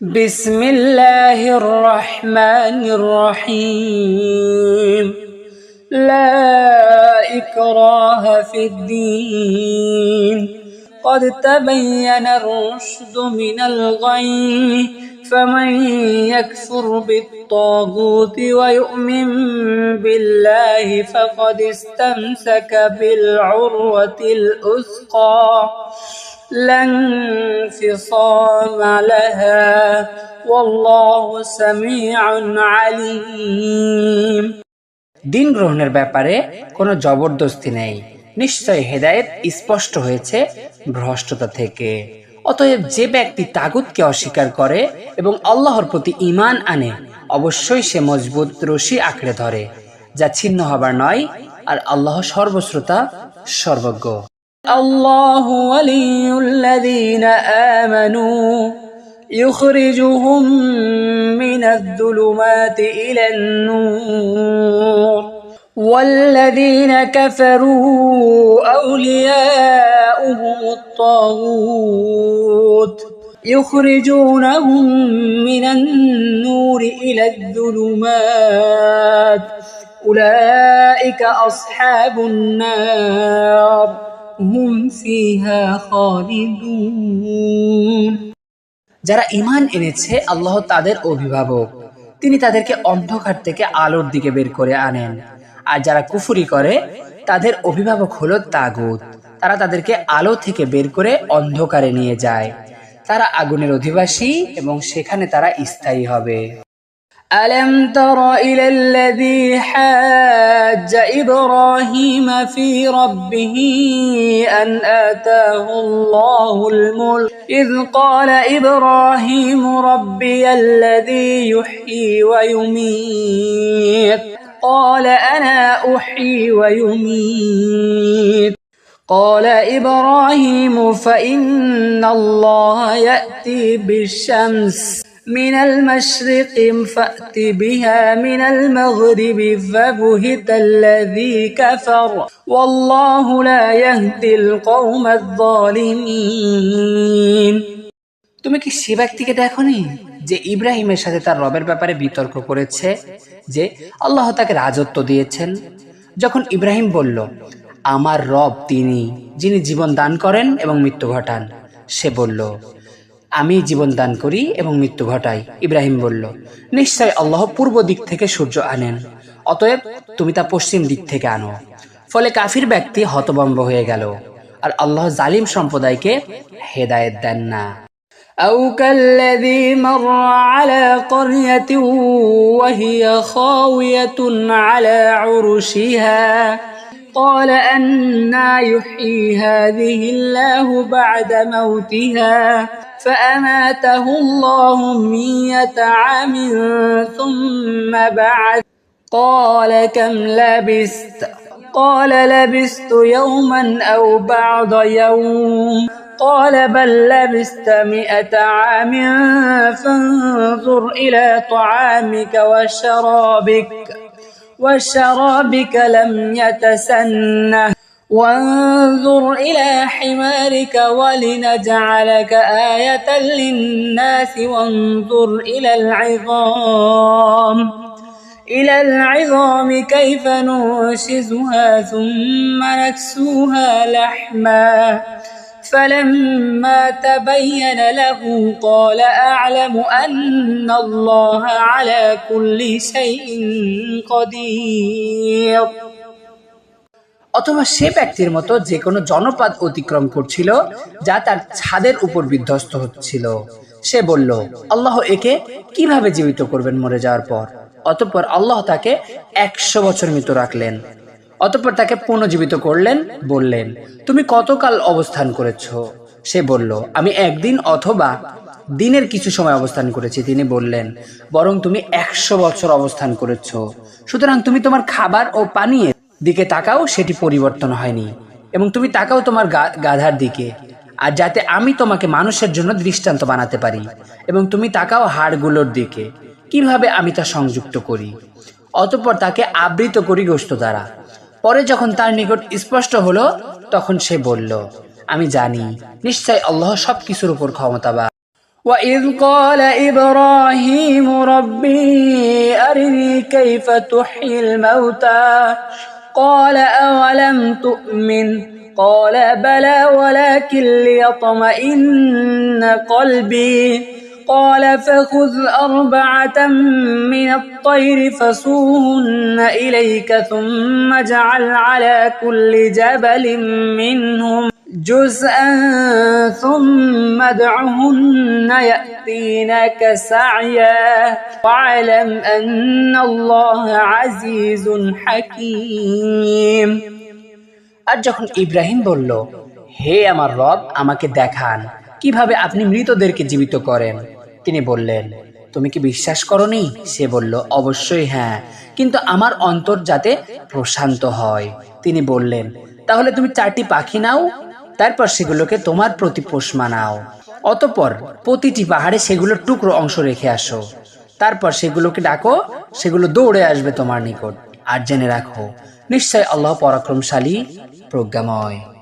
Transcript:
بسم الله الرحمن الرحيم. لا إكراه في الدين. قد تبين الرشد من الغي فمن يكفر بالطاغوت ويؤمن بالله فقد استمسك بالعروة الأثقى لا انفصام لها والله سميع عليم দিন গ্রহণের ব্যাপারে কোনো জবরদস্তি নেই নিশ্চয় হেদায়েত স্পষ্ট হয়েছে ভ্রষ্টতা থেকে অতএব যে ব্যক্তি তাগুতকে অস্বীকার করে এবং আল্লাহর প্রতি ঈমান আনে অবশ্যই সে মজবুত রশি আঁকড়ে ধরে যা ছিন্ন হবার নয় আর আল্লাহ সর্বশ্রোতা সর্বজ্ঞ الله ولي الذين آمنوا. يخرجهم من الظلمات إلى النور. والذين كفروا أولياؤهم الطاغوت. يخرجونهم من النور إلى الظلمات. أولئك أصحاب النار. হুম ফিহা খালিদুন। যারা ঈমান এনেছে, আল্লাহ তাদের অভিভাবক। তিনি তাদেরকে অন্ধকার থেকে আলোর দিকে বের করে আনেন। আর যারা কুফুরি করে, তাদের অভিভাবক হলো তাগুত। তারা তাদেরকে আলো থেকে বের করে অন্ধকারে নিয়ে যায়। তারা আগুনের অধিবাসী এবং সেখানে তারা স্থায়ী হবে। ألم تر إلى الذي حاج إبراهيم في ربه أن آتاه الله الملك؟ إذ قال إبراهيم ربي الذي يحيي ويميت. قال أنا أحيي ويميت. قال إبراهيم فإن الله يأتي بالشمس. من المشرق فأت بها من المغرب فبهت الذي كفر والله لا يهدي القوم الظالمين তুমি কি সে ব্যক্তিকে দেখনি যে ইব্রাহিমের সাথে তার রবের ব্যাপারে বিতর্ক করেছে যে আল্লাহ তাকে রাজত্ব দিয়েছেন যখন ইব্রাহিম বলল আমার রব তিনি যিনি জীবন দান করেন এবং মৃত্যু ঘটান সে বলল আমি জীবন দান করি এবং মৃত্যু ঘটাই ইব্রাহিম বলল নিশ্চয় আল্লাহ পূর্ব দিক থেকে সূর্য আনেন অতএব তুমি তা পশ্চিম দিক থেকে আনো ফলে কাফির ব্যক্তি হতবম্ব হয়ে গেল আর আল্লাহ জালিম সম্প্রদায়কে হেদায়েত দেন না أو كالذي مر على قرية وهي خاوية على عرشها قال أنا يحيي هذه الله بعد موتها فأماته الله مية عام ثم بعث. قال كم لبست؟ قال لبست يوما أو بعض يوم. قال بل لبست مئة عام فانظر إلى طعامك وشرابك. وشرابك لم يتسنه. وانظر إلى حمارك ولنجعلك آية للناس وانظر إلى العظام. إلى العظام كيف ننشزها ثم نكسوها لحما. فلما تبين له قال أعلم أن الله على كل شيء قدير অথবা সে ব্যক্তির মতো যে কোনো জনপাত অতিক্রম করছিল যা তার ছাদের উপর বিধ্বস্ত হচ্ছিল সে বলল আল্লাহ একে কিভাবে জীবিত করবেন মরে যাওয়ার পর অতঃপর আল্লাহ তাকে একশো বছর মৃত রাখলেন অতঃপর তাকে পুনর্জীবিত করলেন, বললেন, তুমি কতকাল অবস্থান করেছ? সে বলল, আমি একদিন অথবা দিনের কিছু সময় অবস্থান করেছি। তিনি বললেন, বরং তুমি একশো বছর অবস্থান করেছ। সুতরাং তুমি তোমার খাবার ও পানীয় দিকে তাকাও, সেটি পরিবর্তন হয়নি। এবং তুমি তাকাও তোমার গাধার দিকে, আর যাতে আমি তোমাকে মানুষের জন্য দৃষ্টান্ত বানাতে পারি। এবং তুমি তাকাও হাড়গুলোর দিকে, কীভাবে আমি তা সংযুক্ত করি? অতঃপর তাকে আবৃত করি গোস্ত দ্বারা। পরে যখন তার নিকট স্পষ্ট হলো তখন সে বলল আমি জানি নিশ্চয় আল্লাহ সব কিছুর উপর ক্ষমতাবান وإذ قال إبراهيم ربي أرني كيف تحيي الموتى قال أولم تؤمن قال بلى ولكن ليطمئن قلبي قال فخذ أربعة من الطير فصوهن إليك ثم اجعل على كل جبل منهم جزءا ثم ادعهن يأتينك سعيا واعلم أن الله عزيز حكيم আর যখন ইব্রাহিম বলল হে আমার রব আমাকে দেখান কিভাবে আপনি মৃতদেরকে জীবিত করেন তিনি বললেন, তুমি কি বিশ্বাস করনি? সে বলল, অবশ্যই হ্যাঁ কিন্তু আমার অন্তর যাতে প্রশান্ত হয়। তিনি বললেন, তাহলে তুমি চারটি পাখি নাও, তারপর সেগুলোকে তোমার প্রতি পোষ মানাও অতপর প্রতিটি পাহাড়ে সেগুলোর টুকরো অংশ রেখে আসো। তারপর সেগুলোকে ডাকো, সেগুলো দৌড়ে আসবে তোমার নিকট। আর জেনে রাখো, নিশ্চয় আল্লাহ পরাক্রমশালী, প্রজ্ঞাময়।